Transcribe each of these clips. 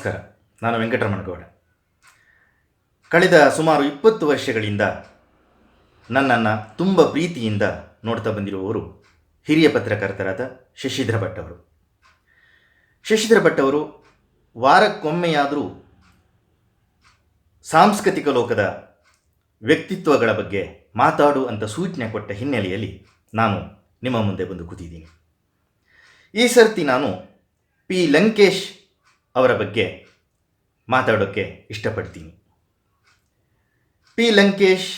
ನಮಸ್ಕಾರ. ನಾನು ವೆಂಕಟರಮಣ ಗೌಡ ಕಳೆದ ಸುಮಾರು ಇಪ್ಪತ್ತು ವರ್ಷಗಳಿಂದ ನನ್ನನ್ನು ತುಂಬ ಪ್ರೀತಿಯಿಂದ ನೋಡ್ತಾ ಬಂದಿರುವವರು ಹಿರಿಯ ಪತ್ರಕರ್ತರಾದ ಶಶಿಧರ ಭಟ್ ಅವರು. ಶಶಿಧರ ಭಟ್ ಅವರು ವಾರಕ್ಕೊಮ್ಮೆಯಾದರೂ ಸಾಂಸ್ಕೃತಿಕ ಲೋಕದ ವ್ಯಕ್ತಿತ್ವಗಳ ಬಗ್ಗೆ ಮಾತಾಡು ಅಂತ ಸೂಚನೆ ಕೊಟ್ಟ ಹಿನ್ನೆಲೆಯಲ್ಲಿ ನಾನು ನಿಮ್ಮ ಮುಂದೆ ಬಂದು ಕೂತಿದ್ದೀನಿ. ಈ ಸರ್ತಿ ನಾನು ಪಿ ಲಂಕೇಶ್ ಅವರ ಬಗ್ಗೆ ಮಾತಾಡೋಕ್ಕೆ ಇಷ್ಟಪಡ್ತೀನಿ. ಪಿ. ಲಂಕೇಶ್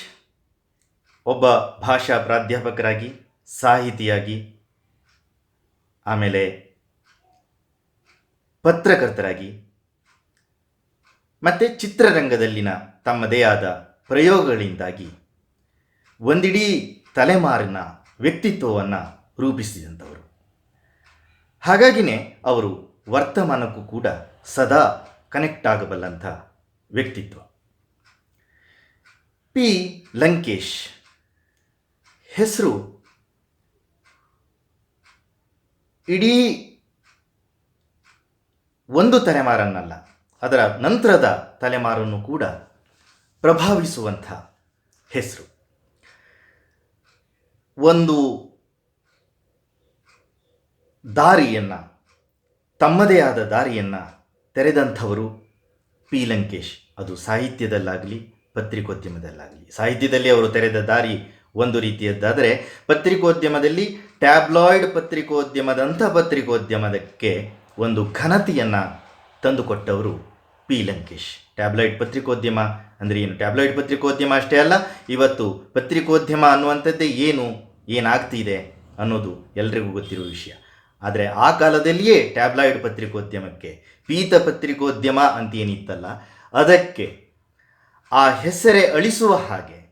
ಒಬ್ಬ ಭಾಷಾ ಪ್ರಾಧ್ಯಾಪಕರಾಗಿ, ಸಾಹಿತಿಯಾಗಿ, ಆಮೇಲೆ ಪತ್ರಕರ್ತರಾಗಿ, ಮತ್ತು ಚಿತ್ರರಂಗದಲ್ಲಿನ ತಮ್ಮದೇ ಆದ ಪ್ರಯೋಗಗಳಿಂದಾಗಿ ಒಂದಿಡೀ ತಲೆಮಾರಿನ ವ್ಯಕ್ತಿತ್ವವನ್ನು ರೂಪಿಸಿದಂಥವರು. ಹಾಗಾಗಿನೇ ಅವರು ವರ್ತಮಾನಕ್ಕೂ ಕೂಡ ಸದಾ ಕನೆಕ್ಟ್ ಆಗಬಲ್ಲಂಥ ವ್ಯಕ್ತಿತ್ವ. ಪಿ. ಲಂಕೇಶ್. ಹೆಸರು ಇಡೀ ಒಂದು ತಲೆಮಾರನ್ನಲ್ಲ, ಅದರ ನಂತರದ ತಲೆಮಾರನ್ನು ಕೂಡ ಪ್ರಭಾವಿಸುವಂಥ ಹೆಸರು. ಒಂದು ದಾರಿಯನ್ನು, ತಮ್ಮದೇ ಆದ ದಾರಿಯನ್ನು ತೆರೆದಂಥವರು ಪಿ. ಲಂಕೇಶ್. ಅದು ಸಾಹಿತ್ಯದಲ್ಲಾಗಲಿ, ಪತ್ರಿಕೋದ್ಯಮದಲ್ಲಾಗಲಿ. ಸಾಹಿತ್ಯದಲ್ಲಿ ಅವರು ತೆರೆದ ದಾರಿ ಒಂದು ರೀತಿಯದ್ದಾದರೆ, ಪತ್ರಿಕೋದ್ಯಮದಲ್ಲಿ ಟ್ಯಾಬ್ಲಾಯ್ಡ್ ಪತ್ರಿಕೋದ್ಯಮದಂಥ ಪತ್ರಿಕೋದ್ಯಮದಕ್ಕೆ ಒಂದು ಘನತೆಯನ್ನು ತಂದುಕೊಟ್ಟವರು ಪಿ. ಲಂಕೇಶ್. ಟ್ಯಾಬ್ಲಾಯ್ಡ್ ಪತ್ರಿಕೋದ್ಯಮ ಅಂದರೆ ಏನು? ಟ್ಯಾಬ್ಲಾಯ್ಡ್ ಪತ್ರಿಕೋದ್ಯಮ ಅಷ್ಟೇ ಅಲ್ಲ, ಇವತ್ತು ಪತ್ರಿಕೋದ್ಯಮ ಅನ್ನುವಂಥದ್ದೇ ಏನು, ಏನಾಗ್ತಿದೆ ಅನ್ನೋದು ಎಲ್ರಿಗೂ ಗೊತ್ತಿರುವ ವಿಷಯ. ಆದರೆ ಆ ಕಾಲದಲ್ಲಿಯೇ ಟ್ಯಾಬ್ಲಾಯ್ಡ್ ಪತ್ರಿಕೋದ್ಯಮಕ್ಕೆ ಪೀತ ಪತ್ರಿಕೋದ್ಯಮ ಅಂತ ಏನಿತ್ತಲ್ಲ ಅದಕ್ಕೆ ಆ ಹೆಸರೇ ಅಳಿಸುವ ಹಾಗೆ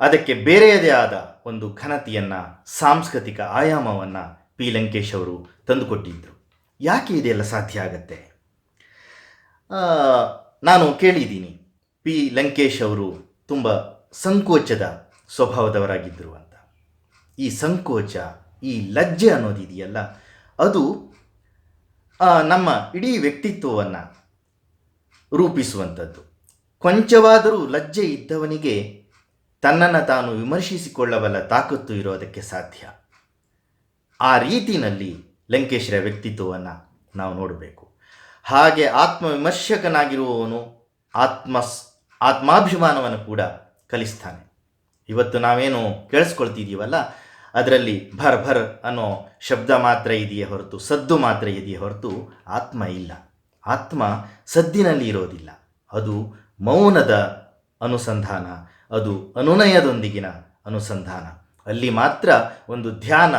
ಅದಕ್ಕೆ ಬೇರೆಯದೇ ಆದ ಒಂದು ಘನತೆಯನ್ನು, ಸಾಂಸ್ಕೃತಿಕ ಆಯಾಮವನ್ನು ಪಿ. ಲಂಕೇಶ್ ಅವರು ತಂದುಕೊಟ್ಟಿದ್ದರು ಯಾಕೆ ಇದೆಲ್ಲ ಸಾಧ್ಯ ಆಗತ್ತೆ? ನಾನು ಕೇಳಿದ್ದೀನಿ. ಪಿ. ಲಂಕೇಶ್ ಅವರು ತುಂಬ ಸಂಕೋಚದ ಸ್ವಭಾವದವರಾಗಿದ್ದರು ಅಂತ. ಈ ಸಂಕೋಚ, ಈ ಲಜ್ಜೆ ಅನ್ನೋದಿದೆಯಲ್ಲ, ಅದು ನಮ್ಮ ಇಡೀ ವ್ಯಕ್ತಿತ್ವವನ್ನು ರೂಪಿಸುವಂಥದ್ದು. ಕೊಂಚವಾದರೂ ಲಜ್ಜೆ ಇದ್ದವನಿಗೆ ತನ್ನನ್ನು ತಾನು ವಿಮರ್ಶಿಸಿಕೊಳ್ಳಬಲ್ಲ ತಾಕತ್ತು ಇರೋದಕ್ಕೆ ಸಾಧ್ಯ. ಆ ರೀತಿಯಲ್ಲಿ ಲಂಕೇಶರ ವ್ಯಕ್ತಿತ್ವವನ್ನು ನಾವು ನೋಡಬೇಕು. ಹಾಗೆ ಆತ್ಮವಿಮರ್ಶಕನಾಗಿರುವವನು ಆತ್ಮ ಆತ್ಮಾಭಿಮಾನವನ್ನು ಕೂಡ ಕಲಿಸ್ತಾನೆ. ಇವತ್ತು ನಾವೇನು ಕೇಳಿಸ್ಕೊಳ್ತಿದ್ದೀವಲ್ಲ ಅದರಲ್ಲಿ ಭರ್ ಭರ್ ಅನ್ನೋ ಶಬ್ದ ಮಾತ್ರ ಇದೆಯೇ ಹೊರತು, ಸದ್ದು ಮಾತ್ರ ಇದೆಯೇ ಹೊರತು ಆತ್ಮ ಇಲ್ಲ. ಆತ್ಮ ಸದ್ದಿನಲ್ಲಿ ಇರೋದಿಲ್ಲ. ಅದು ಮೌನದ ಅನುಸಂಧಾನ, ಅದು ಅನುನಯದೊಂದಿಗಿನ ಅನುಸಂಧಾನ. ಅಲ್ಲಿ ಮಾತ್ರ ಒಂದು ಧ್ಯಾನ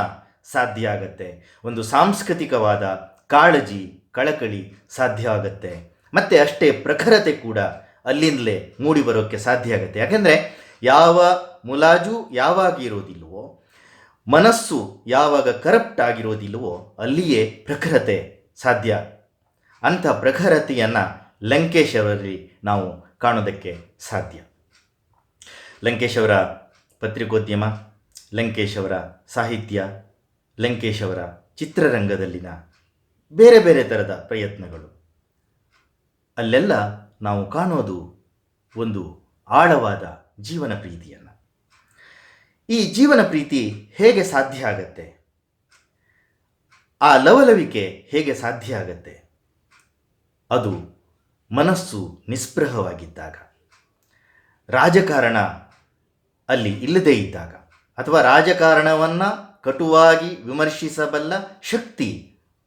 ಸಾಧ್ಯ ಆಗತ್ತೆ, ಒಂದು ಸಾಂಸ್ಕೃತಿಕವಾದ ಕಾಳಜಿ, ಕಳಕಳಿ ಸಾಧ್ಯ ಆಗತ್ತೆ. ಮತ್ತು ಅಷ್ಟೇ ಪ್ರಖರತೆ ಕೂಡ ಅಲ್ಲಿಂದಲೇ ಮೂಡಿ ಬರೋಕ್ಕೆ ಸಾಧ್ಯ ಆಗುತ್ತೆ. ಯಾಕೆಂದರೆ ಯಾವ ಮುಲಾಜು ಯಾವಾಗ ಇರೋದಿಲ್ವೋ ಮನಸ್ಸು ಯಾವಾಗ ಕರಪ್ಟ್ ಆಗಿರೋದಿಲ್ಲವೋ ಅಲ್ಲಿಯೇ ಪ್ರಖರತೆ ಸಾಧ್ಯ. ಅಂಥ ಪ್ರಖರತೆಯನ್ನು ಲಂಕೇಶ್ ಅವರಲ್ಲಿ ನಾವು ಕಾಣೋದಕ್ಕೆ ಸಾಧ್ಯ. ಲಂಕೇಶ್ ಅವರ ಪತ್ರಿಕೋದ್ಯಮ, ಲಂಕೇಶ್ ಅವರ ಸಾಹಿತ್ಯ, ಲಂಕೇಶ್ ಅವರ ಚಿತ್ರರಂಗದಲ್ಲಿನ ಬೇರೆ ಬೇರೆ ಥರದ ಪ್ರಯತ್ನಗಳು. ಅಲ್ಲೆಲ್ಲ ನಾವು ಕಾಣೋದು ಒಂದು ಆಳವಾದ ಜೀವನ ಪ್ರೀತಿಯನ್ನು. ಈ ಜೀವನ ಪ್ರೀತಿ ಹೇಗೆ ಸಾಧ್ಯ ಆಗತ್ತೆ? ಆ ಲವಲವಿಕೆ ಹೇಗೆ ಸಾಧ್ಯ ಆಗತ್ತೆ? ಅದು ಮನಸ್ಸು ನಿಸ್ಪೃಹವಾಗಿದ್ದಾಗ, ರಾಜಕಾರಣ ಅಲ್ಲಿ ಇಲ್ಲದೇ ಇದ್ದಾಗ, ಅಥವಾ ರಾಜಕಾರಣವನ್ನು ಕಟುವಾಗಿ ವಿಮರ್ಶಿಸಬಲ್ಲ ಶಕ್ತಿ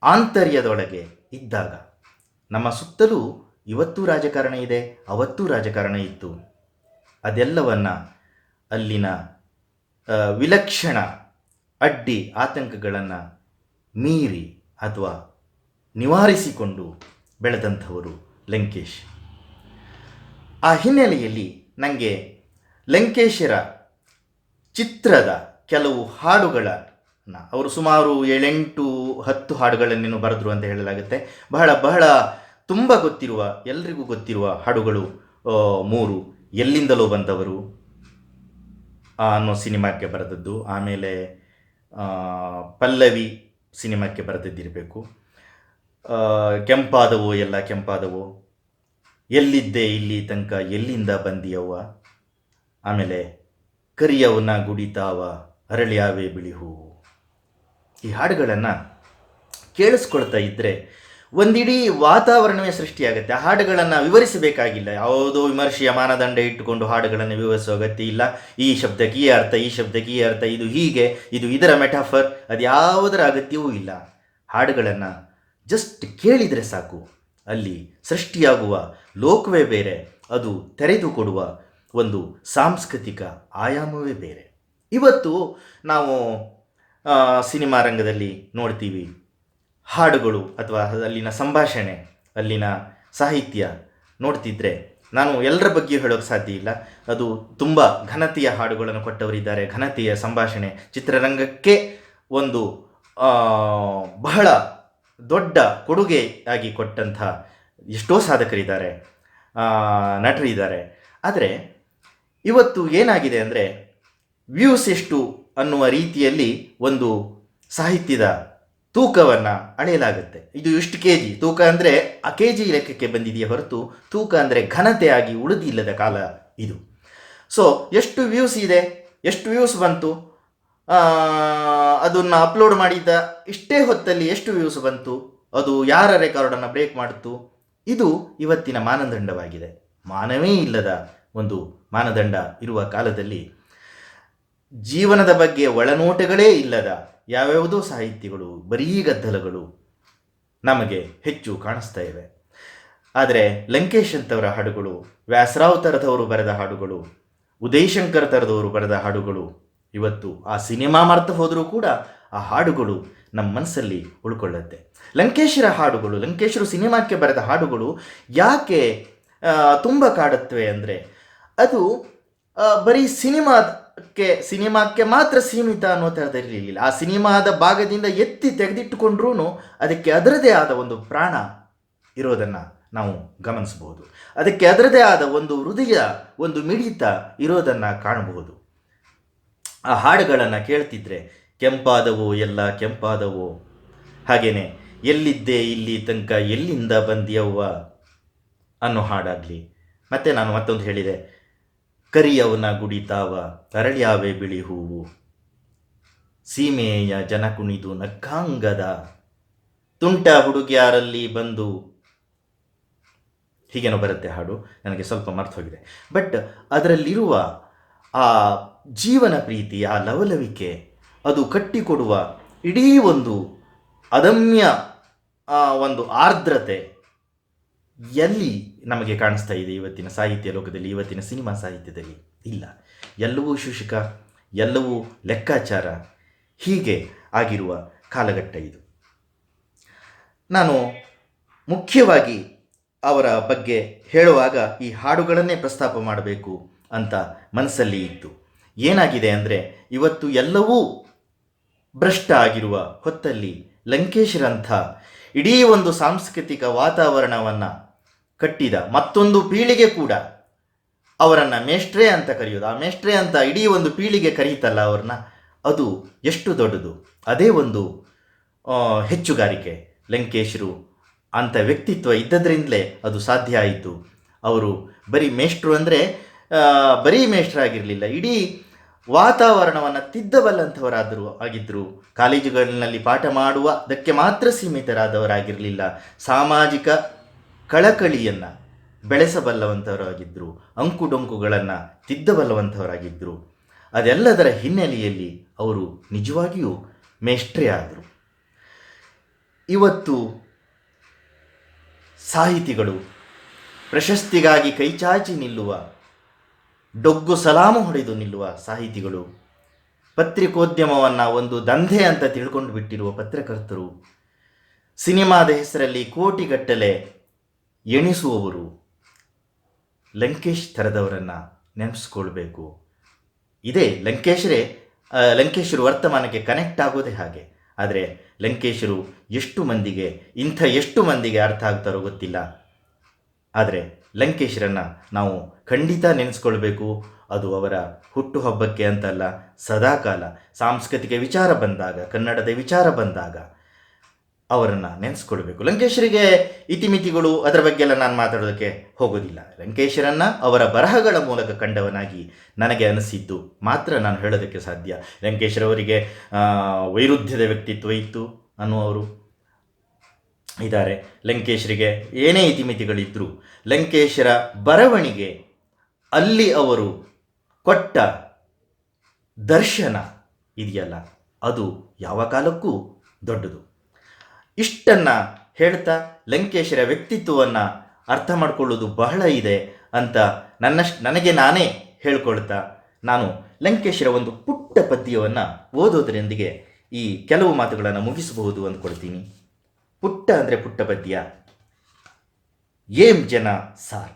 ಆಂತರ್ಯದೊಳಗೆ ಇದ್ದಾಗ, ನಮ್ಮ ಸುತ್ತಲೂ ಇವತ್ತೂ ರಾಜಕಾರಣ ಇದೆ, ಅವತ್ತೂ ರಾಜಕಾರಣ ಇತ್ತು. ಅದೆಲ್ಲವನ್ನು ಅಲ್ಲಿನ ವಿಲಕ್ಷಣ ಅಡ್ಡಿ ಆತಂಕಗಳನ್ನು ಮೀರಿ ಅಥವಾ ನಿವಾರಿಸಿಕೊಂಡು ಬೆಳೆದಂಥವರು ಲಂಕೇಶ್. ಆ ಹಿನ್ನೆಲೆಯಲ್ಲಿ ನನಗೆ ಲಂಕೇಶರ ಚಿತ್ರದ ಕೆಲವು ಹಾಡುಗಳನ್ನು, ಅವರು ಸುಮಾರು ಏಳೆಂಟು ಹತ್ತು ಹಾಡುಗಳನ್ನೇನು ಬರೆದ್ರು ಅಂತ ಹೇಳಲಾಗುತ್ತೆ. ಬಹಳ ಬಹಳ ತುಂಬ ಗೊತ್ತಿರುವ, ಎಲ್ರಿಗೂ ಗೊತ್ತಿರುವ ಹಾಡುಗಳು ಮೂರು ಎಲ್ಲಿಂದಲೋ ಬಂದವರು ಅನ್ನೋ ಸಿನಿಮಾಕ್ಕೆ ಬರೆದದ್ದು. ಆಮೇಲೆ ಪಲ್ಲವಿ ಸಿನಿಮಾಕ್ಕೆ ಬರೆದಿದ್ದಿರಬೇಕು. ಕೆಂಪಾದವು, ಎಲ್ಲ ಕೆಂಪಾದವು, ಎಲ್ಲಿದ್ದೆ ಇಲ್ಲಿ ತನಕ, ಎಲ್ಲಿಂದ ಬಂದಿಯವ್ವ? ಆಮೇಲೆ, ಕರಿಯವನ ಗುಡಿತಾವ ಅರಳಿಯಾವೆ ಬಿಳಿ ಹೂವು ಈ ಹಾಡುಗಳನ್ನು ಕೇಳಿಸ್ಕೊಳ್ತಾ ಇದ್ದರೆ ಒಂದಿಡೀ ವಾತಾವರಣವೇ ಸೃಷ್ಟಿಯಾಗುತ್ತೆ. ಹಾಡುಗಳನ್ನು ವಿವರಿಸಬೇಕಾಗಿಲ್ಲ. ಯಾವುದೋ ವಿಮರ್ಶೆಯ ಮಾನದಂಡ ಇಟ್ಟುಕೊಂಡು ಹಾಡುಗಳನ್ನು ವಿವರಿಸುವ ಅಗತ್ಯ ಇಲ್ಲ. ಈ ಶಬ್ದಕ್ಕೆ ಈ ಅರ್ಥ, ಈ ಶಬ್ದಕ್ಕೆ ಈ ಅರ್ಥ, ಇದು ಹೀಗೆ, ಇದು ಇದರ ಮೆಟಾಫರ್, ಅದು ಯಾವುದರ ಅಗತ್ಯವೂ ಇಲ್ಲ. ಹಾಡುಗಳನ್ನು ಜಸ್ಟ್ ಕೇಳಿದರೆ ಸಾಕು. ಅಲ್ಲಿ ಸೃಷ್ಟಿಯಾಗುವ ಲೋಕವೇ ಬೇರೆ, ಅದು ತೆರೆದು ಕೊಡುವ ಒಂದು ಸಾಂಸ್ಕೃತಿಕ ಆಯಾಮವೇ ಬೇರೆ. ಇವತ್ತು ನಾವು ಸಿನಿಮಾ ರಂಗದಲ್ಲಿ ನೋಡ್ತೀವಿ. ಹಾಡುಗಳು ಅಥವಾ ಅಲ್ಲಿನ ಸಂಭಾಷಣೆ, ಅಲ್ಲಿನ ಸಾಹಿತ್ಯ ನೋಡ್ತಿದ್ರೆ ನಾನು ಎಲ್ಲರ ಬಗ್ಗೆ ಹೇಳೋಕ್ಕೆ ಸಾಧ್ಯ ಇಲ್ಲ. ಅದು ತುಂಬ ಘನತೆಯ ಹಾಡುಗಳನ್ನು ಕೊಟ್ಟವರಿದ್ದಾರೆ. ಘನತೆಯ ಸಂಭಾಷಣೆ ಚಿತ್ರರಂಗಕ್ಕೆ ಒಂದು ಬಹಳ ದೊಡ್ಡ ಕೊಡುಗೆ ಆಗಿ ಕೊಟ್ಟಂಥ ಎಷ್ಟೋ ಸಾಧಕರಿದ್ದಾರೆ ನಟರಿದ್ದಾರೆ. ಆದರೆ ಇವತ್ತು ಏನಾಗಿದೆ ಅಂದರೆ ವ್ಯೂಸ್ ಎಷ್ಟು ಅನ್ನುವ ರೀತಿಯಲ್ಲಿ ಒಂದು ಸಾಹಿತ್ಯದ ತೂಕವನ್ನು ಅಳೆಯಲಾಗುತ್ತೆ. ಇದು ಎಷ್ಟು ಕೆ ಜಿ ತೂಕ ಅಂದರೆ ಆ ಕೆ ಜಿ ಲೆಕ್ಕಕ್ಕೆ ಬಂದಿದೆಯೇ ಹೊರತು ತೂಕ ಅಂದರೆ ಘನತೆಯಾಗಿ ಉಳಿದಿಲ್ಲದ ಕಾಲ ಇದು. ಸೊ ಎಷ್ಟು ವ್ಯೂಸ್ ಇದೆ? ಎಷ್ಟು ವ್ಯೂಸ್ ಬಂತು? ಅದನ್ನು ಅಪ್ಲೋಡ್ ಮಾಡಿದ್ದ ಇಷ್ಟೇ ಹೊತ್ತಲ್ಲಿ ಎಷ್ಟು ವ್ಯೂಸ್ ಬಂತು? ಅದು ಯಾರ ರೆಕಾರ್ಡನ್ನು ಬ್ರೇಕ್ ಮಾಡಿತು? ಇದು ಇವತ್ತಿನ ಮಾನದಂಡವಾಗಿದೆ. ಮಾನವೇ ಇಲ್ಲದ ಒಂದು ಮಾನದಂಡ ಇರುವ ಕಾಲದಲ್ಲಿ ಜೀವನದ ಬಗ್ಗೆ ಒಳನೋಟಗಳೇ ಇಲ್ಲದ ಯಾವ್ಯಾವುದೋ ಸಾಹಿತ್ಯಗಳು, ಬರೀ ಗದ್ದಲಗಳು ನಮಗೆ ಹೆಚ್ಚು ಕಾಣಿಸ್ತಾ ಇವೆ. ಆದರೆ ಲಂಕೇಶ್ ಅಂತವರ ಹಾಡುಗಳು, ವ್ಯಾಸರಾವ್ ಥರದವರು ಬರೆದ ಹಾಡುಗಳು, ಉದಯಶಂಕರ್ ಥರದವರು ಬರೆದ ಹಾಡುಗಳು, ಇವತ್ತು ಆ ಸಿನಿಮಾ ಮರ್ತು ಹೋದರೂ ಕೂಡ ಆ ಹಾಡುಗಳು ನಮ್ಮ ಮನಸ್ಸಲ್ಲಿ ಉಳ್ಕೊಳ್ಳುತ್ತೆ. ಲಂಕೇಶರ ಹಾಡುಗಳು, ಲಂಕೇಶರು ಸಿನಿಮಾಕ್ಕೆ ಬರೆದ ಹಾಡುಗಳು ಯಾಕೆ ತುಂಬ ಕಾಡುತ್ತವೆ ಅಂದರೆ ಅದು ಬರೀ ಬರೀ ಸಿನಿಮಾಕ್ಕೆ ಸಿನಿಮಾಕ್ಕೆ ಮಾತ್ರ ಸೀಮಿತ ಅನ್ನೋ ಇರಲಿಲ್ಲ. ಆ ಸಿನಿಮಾದ ಭಾಗದಿಂದ ಎತ್ತಿ ತೆಗೆದಿಟ್ಟುಕೊಂಡ್ರೂ ಅದಕ್ಕೆ ಅದರದೇ ಆದ ಒಂದು ಪ್ರಾಣ ಇರೋದನ್ನು ನಾವು ಗಮನಿಸಬಹುದು. ಅದಕ್ಕೆ ಅದರದೇ ಆದ ಒಂದು ಹೃದಯ, ಒಂದು ಮಿಡಿತ ಇರೋದನ್ನು ಕಾಣಬಹುದು. ಆ ಹಾಡುಗಳನ್ನು ಕೇಳ್ತಿದ್ರೆ, ಕೆಂಪಾದವು ಎಲ್ಲ ಕೆಂಪಾದವು ಹಾಗೆಯೇ ಎಲ್ಲಿದ್ದೆ ಇಲ್ಲಿ ತನಕ ಎಲ್ಲಿಂದ ಬಂದಿಯವ್ವ ಅನ್ನೋ ಹಾಡಾಗಲಿ. ಮತ್ತೆ ನಾನು ಮತ್ತೊಂದು ಹೇಳಿದೆ ಕರಿಯವನ ಗುಡಿತಾವ ಅರಳ್ಯಾವೆ ಬಿಳಿ ಹೂವು. ಸೀಮೆಯ ಜನ ಕುಣಿದು ನಕ್ಕಾಂಗದ ತುಂಟ ಹುಡುಗಿಯಾರಲ್ಲಿ ಬಂದು ಹೀಗೇನೋ ಬರುತ್ತೆ ಹಾಡು ನನಗೆ ಸ್ವಲ್ಪ ಮರ್ತು ಹೋಗಿದೆ. ಬಟ್ ಅದರಲ್ಲಿರುವ ಆ ಜೀವನ ಪ್ರೀತಿ ಆ ಲವಲವಿಕೆ ಅದು ಕಟ್ಟಿಕೊಡುವ ಇಡೀ ಒಂದು ಅದಮ್ಯ ಆ, ಒಂದು ಆರ್ದ್ರತೆ ಎಲ್ಲಿ ನಮಗೆ ಕಾಣಿಸ್ತಾ ಇದೆ ಇವತ್ತಿನ ಸಾಹಿತ್ಯ ಲೋಕದಲ್ಲಿ, ಇವತ್ತಿನ ಸಿನಿಮಾ ಸಾಹಿತ್ಯದಲ್ಲಿ ಇಲ್ಲ. ಎಲ್ಲವೂ ಶುಷಿಕ, ಎಲ್ಲವೂ ಲೆಕ್ಕಾಚಾರ, ಹೀಗೆ ಆಗಿರುವ ಕಾಲಘಟ್ಟ ಇದು. ನಾನು ಮುಖ್ಯವಾಗಿ ಅವರ ಬಗ್ಗೆ ಹೇಳುವಾಗ ಈ ಹಾಡುಗಳನ್ನೇ ಪ್ರಸ್ತಾಪ ಮಾಡಬೇಕು ಅಂತ ಮನಸ್ಸಲ್ಲಿ ಇತ್ತು. ಏನಾಗಿದೆ ಅಂದರೆ, ಇವತ್ತು ಎಲ್ಲವೂ ಭ್ರಷ್ಟ ಆಗಿರುವ ಹೊತ್ತಲ್ಲಿ ಲಂಕೇಶ್ರಂಥ ಇಡೀ ಒಂದು ಸಾಂಸ್ಕೃತಿಕ ವಾತಾವರಣವನ್ನು ಕಟ್ಟಿದ. ಮತ್ತೊಂದು ಪೀಳಿಗೆ ಕೂಡ. ಅವರನ್ನು ಮೇಷ್ಟ್ರೇ ಅಂತ ಕರೆಯೋದು. ಆ ಮೇಷ್ಟ್ರೇ ಅಂತ ಇಡೀ ಒಂದು ಪೀಳಿಗೆ ಕರೀತಲ್ಲ ಅವ್ರನ್ನ. ಅದು ಎಷ್ಟು ದೊಡ್ಡದು. ಅದೇ ಒಂದು ಹೆಚ್ಚುಗಾರಿಕೆ. ಲಂಕೇಶರು ಅಂಥ ವ್ಯಕ್ತಿತ್ವ ಇದ್ದದ್ರಿಂದಲೇ ಅದು ಸಾಧ್ಯ ಆಯಿತು. ಅವರು ಬರೀ ಮೇಷ್ಟ್ರು ಅಂದರೆ ಬರೀ ಮೇಷ್ಟ್ರಾಗಿರಲಿಲ್ಲ. ಇಡೀ ವಾತಾವರಣವನ್ನು ತಿದ್ದಬಲ್ಲಂಥವರಾದರು ಆಗಿದ್ದರು ಕಾಲೇಜುಗಳಲ್ಲಿ ಪಾಠ ಮಾಡುವುದಕ್ಕೆ ಮಾತ್ರ ಸೀಮಿತರಾದವರಾಗಿರಲಿಲ್ಲ. ಸಾಮಾಜಿಕ ಕಳಕಳಿಯನ್ನು ಬೆಳೆಸಬಲ್ಲವಂಥವರಾಗಿದ್ದರು ಅಂಕುಡೊಂಕುಗಳನ್ನು ತಿದ್ದಬಲ್ಲವಂಥವರಾಗಿದ್ದರು ಅದೆಲ್ಲದರ ಹಿನ್ನೆಲೆಯಲ್ಲಿ ಅವರು ನಿಜವಾಗಿಯೂ ಮೇಷ್ಟ್ರೇ ಆದರು. ಇವತ್ತು ಸಾಹಿತಿಗಳು ಪ್ರಶಸ್ತಿಗಾಗಿ ಕೈಚಾಚಿ ನಿಲ್ಲುವ, ಡೊಗ್ಗು ಸಲಾಮು ಹೊಡೆದು ನಿಲ್ಲುವ ಸಾಹಿತಿಗಳು, ಪತ್ರಿಕೋದ್ಯಮವನ್ನು ಒಂದು ದಂಧೆ ಅಂತ ತಿಳ್ಕೊಂಡು ಬಿಟ್ಟಿರುವ ಪತ್ರಕರ್ತರು, ಸಿನಿಮಾದ ಹೆಸರಲ್ಲಿ ಕೋಟಿಗಟ್ಟಲೆ ಎಣಿಸುವವರು ಲಂಕೇಶ್ ಥರದವರನ್ನು ನೆನೆಸ್ಕೊಳ್ಬೇಕು ಇದೇ ಲಂಕೇಶರೇ ಲಂಕೇಶರು ವರ್ತಮಾನಕ್ಕೆ ಕನೆಕ್ಟ್ ಆಗೋದೇ ಹಾಗೆ. ಆದರೆ ಲಂಕೇಶರು ಎಷ್ಟು ಮಂದಿಗೆ, ಇಂಥ ಎಷ್ಟು ಮಂದಿಗೆ ಅರ್ಥ ಆಗ್ತಾರೋ ಗೊತ್ತಿಲ್ಲ. ಆದರೆ ಲಂಕೇಶರನ್ನು ನಾವು ಖಂಡಿತ ನೆನೆಸ್ಕೊಳ್ಬೇಕು. ಅದು ಅವರ ಹುಟ್ಟುಹಬ್ಬಕ್ಕೆ ಅಂತಲ್ಲ, ಸದಾಕಾಲ ಸಾಂಸ್ಕೃತಿಕ ವಿಚಾರ ಬಂದಾಗ, ಕನ್ನಡದ ವಿಚಾರ ಬಂದಾಗ ಅವರನ್ನು ನೆನೆಸ್ಕೊಳ್ಬೇಕು. ಲಂಕೇಶರಿಗೆ ಇತಿಮಿತಿಗಳು ಅದರ ಬಗ್ಗೆ ಎಲ್ಲ ನಾನು ಮಾತಾಡೋದಕ್ಕೆ ಹೋಗೋದಿಲ್ಲ. ಲಂಕೇಶರನ್ನು ಅವರ ಬರಹಗಳ ಮೂಲಕ ಕಂಡವನಾಗಿ ನನಗೆ ಅನಿಸಿದ್ದು ಮಾತ್ರ ನಾನು ಹೇಳೋದಕ್ಕೆ ಸಾಧ್ಯ. ಲಂಕೇಶರವರಿಗೆ ವೈರುಧ್ಯದ ವ್ಯಕ್ತಿತ್ವ ಇತ್ತು ಅನ್ನುವರು ಇದ್ದಾರೆ. ಲಂಕೇಶರಿಗೆ ಏನೇ ಇತಿಮಿತಿಗಳಿದ್ದರೂ ಲಂಕೇಶರ ಬರವಣಿಗೆ ಅಲ್ಲಿ ಅವರು ಕೊಟ್ಟ ದರ್ಶನ ಇದೆಯಲ್ಲ, ಅದು ಯಾವ ಕಾಲಕ್ಕೂ ದೊಡ್ಡದು. ಇಷ್ಟನ್ನು ಹೇಳ್ತಾ ಲಂಕೇಶರ ವ್ಯಕ್ತಿತ್ವವನ್ನು ಅರ್ಥ ಮಾಡಿಕೊಳ್ಳೋದು ಬಹಳ ಇದೆ ಅಂತ ನನ್ನಷ್ಟು, ನನಗೆ ನಾನೇ ಹೇಳ್ಕೊಳ್ತಾ ನಾನು ಲಂಕೇಶರ ಒಂದು ಪುಟ್ಟ ಪದ್ಯವನ್ನು ಓದೋದರೊಂದಿಗೆ ಈ ಕೆಲವು ಮಾತುಗಳನ್ನು ಮುಗಿಸಬಹುದು ಅಂದ್ಕೊಳ್ತೀನಿ. ಪುಟ್ಟ ಅಂದರೆ ಪುಟ್ಟ ಪದ್ಯ. ಏಂ ಜನ ಸಾರ್.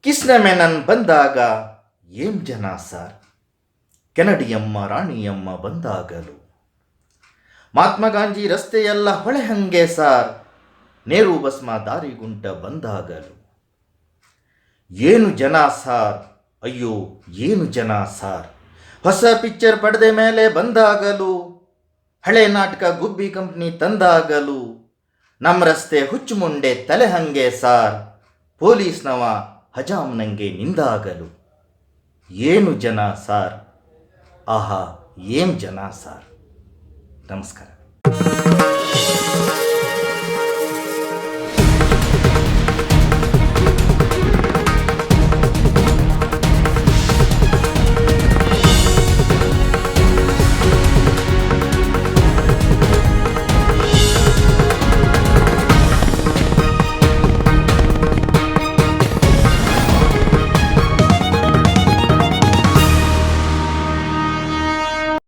ಕಿಸ್ನ ಮೆನನ್ ಬಂದಾಗ ಏಂ ಜನ ಸಾರ್. ಕೆನಡಿಯಮ್ಮ ರಾಣಿಯಮ್ಮ ಬಂದಾಗಲು ಮಹಾತ್ಮ ಗಾಂಧಿ ರಸ್ತೆಯೆಲ್ಲ ಹೊಳೆ ಹಂಗೆ ಸಾರ್. ನೇರು ಭಸ್ಮ ದಾರಿಗುಂಟ ಬಂದಾಗಲು. ಏನು ಜನ ಸಾರ್? ಅಯ್ಯೋ, ಏನು ಜನ ಸಾರ್? ಹೊಸ ಪಿಕ್ಚರ್ ಪಡೆದ ಮೇಲೆ ಬಂದಾಗಲು. ಹಳೆ ನಾಟಕ ಗುಬ್ಬಿ ಕಂಪ್ನಿ ತಂದಾಗಲು. ನಮ್ಮ ರಸ್ತೆ ಹುಚ್ಚುಮುಂಡೆ ತಲೆ ಹಂಗೆ ಸಾರ್. ಪೊಲೀಸ್ನವ ಹಜಾಮ್ನಂಗೆ ನಿಂದಾಗಲು. ಏನು ಜನ ಸಾರ್? ಆಹಾ, ಏನ್ ಜನ ಸಾರ್? ನಮಸ್ಕಾರ